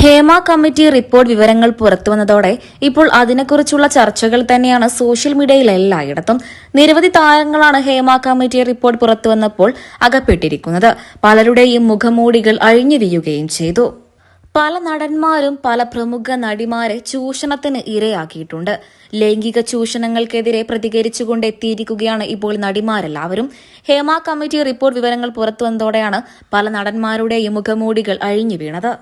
Hema committee report വിവരങ്ങൾ പുറത്തുവന്നതോടെ ഇപ്പോൾ അതിനെക്കുറിച്ചുള്ള ചർച്ചകൾ തന്നെയാണ് സോഷ്യൽ മീഡിയയിൽ എല്ലായിടത്തും. നിരവധി താരങ്ങളാണ് ഹേമ കമ്മിറ്റി റിപ്പോർട്ട് പുറത്തുവന്നപ്പോൾ അകപ്പെട്ടിരിക്കുന്നത്. പലരുടെയും മുഖമൂടികൾ അഴിഞ്ഞിരിയുകയും ചെയ്തു. പല നടന്മാരും പല പ്രമുഖ നടിമാരെ ചൂഷണത്തിന് ഇരയാക്കിയിട്ടുണ്ട്. ലൈംഗിക ചൂഷണങ്ങൾക്കെതിരെ പ്രതികരിച്ചുകൊണ്ട് എത്തിയിരിക്കുകയാണ് ഇപ്പോൾ നടിമാരെല്ലാവരും. ഹേമ കമ്മിറ്റി റിപ്പോർട്ട് വിവരങ്ങൾ പുറത്തുവന്നതോടെയാണ് പല നടന്മാരുടെയും മുഖമൂടികൾ അഴിഞ്ഞു വീണത്.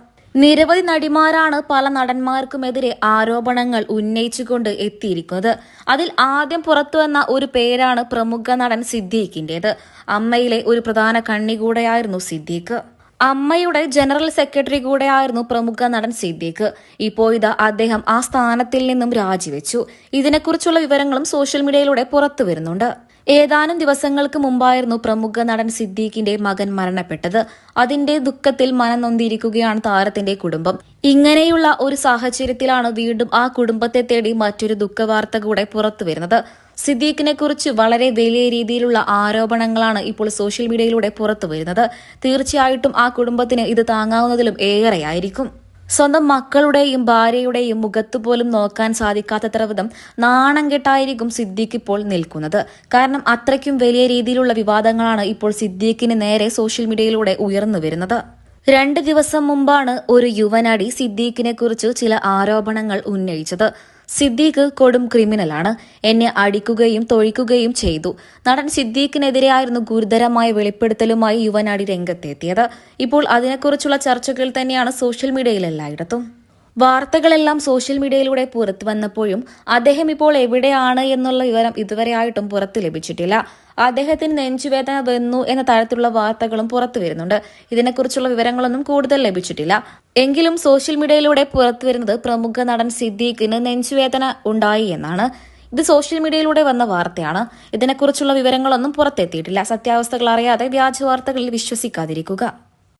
നിരവധി നടിമാരാണ് പല നടന്മാർക്കുമെതിരെ ആരോപണങ്ങൾ ഉന്നയിച്ചുകൊണ്ട് എത്തിയിരിക്കുന്നത്. അതിൽ ആദ്യം പുറത്തുവന്ന ഒരു പേരാണ് പ്രമുഖ നടൻ സിദ്ദീഖിന്റേത്. അമ്മയിലെ ഒരു പ്രധാന കണ്ണി കൂടെയായിരുന്നു സിദ്ദീഖ്. അമ്മയുടെ ജനറൽ സെക്രട്ടറി കൂടെയായിരുന്നു പ്രമുഖ നടൻ സിദ്ദീഖ്. ഇപ്പോൾ ഇത് അദ്ദേഹം ആ സ്ഥാനത്തിൽ നിന്നും രാജിവെച്ചു. ഇതിനെക്കുറിച്ചുള്ള വിവരങ്ങളും സോഷ്യൽ മീഡിയയിലൂടെ പുറത്തു വരുന്നുണ്ട്. ഏതാനും ദിവസങ്ങൾക്ക് മുമ്പായിരുന്നു പ്രമുഖ നടൻ സിദ്ദീഖിന്റെ മകൻ മരണപ്പെട്ടത്. അതിന്റെ ദുഃഖത്തിൽ മനം നൊന്തിയിരിക്കുകയാണ് താരത്തിന്റെ കുടുംബം. ഇങ്ങനെയുള്ള ഒരു സാഹചര്യത്തിലാണ് വീണ്ടും ആ കുടുംബത്തെ തേടി മറ്റൊരു ദുഃഖവാർത്ത കൂടെ പുറത്തു വരുന്നത്. സിദ്ദീഖിനെ കുറിച്ച് വളരെ വലിയ രീതിയിലുള്ള ആരോപണങ്ങളാണ് ഇപ്പോൾ സോഷ്യൽ മീഡിയയിലൂടെ പുറത്തു വരുന്നത്. തീർച്ചയായിട്ടും ആ കുടുംബത്തിന് ഇത് താങ്ങാവുന്നതിലും ഏറെയായിരിക്കും. സ്വന്തം മക്കളുടെയും ഭാര്യയുടെയും മുഖത്ത് പോലും നോക്കാൻ സാധിക്കാത്തത്ര വിധം നാണം കെട്ടായിരിക്കും സിദ്ദീഖ് ഇപ്പോൾ നിൽക്കുന്നത്. കാരണം അത്രയ്ക്കും വലിയ രീതിയിലുള്ള വിവാദങ്ങളാണ് ഇപ്പോൾ സിദ്ദീഖിന് നേരെ സോഷ്യൽ മീഡിയയിലൂടെ ഉയർന്നു വരുന്നത്. രണ്ട് ദിവസം മുമ്പാണ് ഒരു യുവനടി സിദ്ദീഖിനെ കുറിച്ച് ചില ആരോപണങ്ങൾ ഉന്നയിച്ചത്. സിദ്ദീഖ് കൊടും ക്രിമിനലാണ്. എന്നെ അടിക്കുകയും തൊഴിക്കുകയും ചെയ്തു. നടൻ സിദ്ദീഖിനെതിരെയായിരുന്നു ഗുരുതരമായ വെളിപ്പെടുത്തലുമായി യുവനാടി രംഗത്തെത്തിയത്. ഇപ്പോൾ അതിനെക്കുറിച്ചുള്ള ചർച്ചകൾ തന്നെയാണ് സോഷ്യൽ മീഡിയയിൽ എല്ലായിടത്തും. വാർത്തകളെല്ലാം സോഷ്യൽ മീഡിയയിലൂടെ പുറത്തു വന്നപ്പോഴും അദ്ദേഹം ഇപ്പോൾ എവിടെയാണ് എന്നുള്ള വിവരം ഇതുവരെയായിട്ടും പുറത്തു ലഭിച്ചിട്ടില്ല. അദ്ദേഹത്തിന് നെഞ്ചുവേദന വന്നു എന്ന തരത്തിലുള്ള വാർത്തകളും പുറത്തു വരുന്നുണ്ട്. ഇതിനെക്കുറിച്ചുള്ള വിവരങ്ങളൊന്നും കൂടുതൽ ലഭിച്ചിട്ടില്ല. എങ്കിലും സോഷ്യൽ മീഡിയയിലൂടെ പുറത്തു വരുന്നത് പ്രമുഖ നടൻ സിദ്ദീഖിന് നെഞ്ചുവേദന ഉണ്ടായി എന്നാണ്. ഇത് സോഷ്യൽ മീഡിയയിലൂടെ വന്ന വാർത്തയാണ്. ഇതിനെക്കുറിച്ചുള്ള വിവരങ്ങളൊന്നും പുറത്തെത്തിയിട്ടില്ല. സത്യാവസ്ഥകൾ അറിയാതെ വ്യാജ വാർത്തകളിൽ വിശ്വസിക്കാതിരിക്കുക.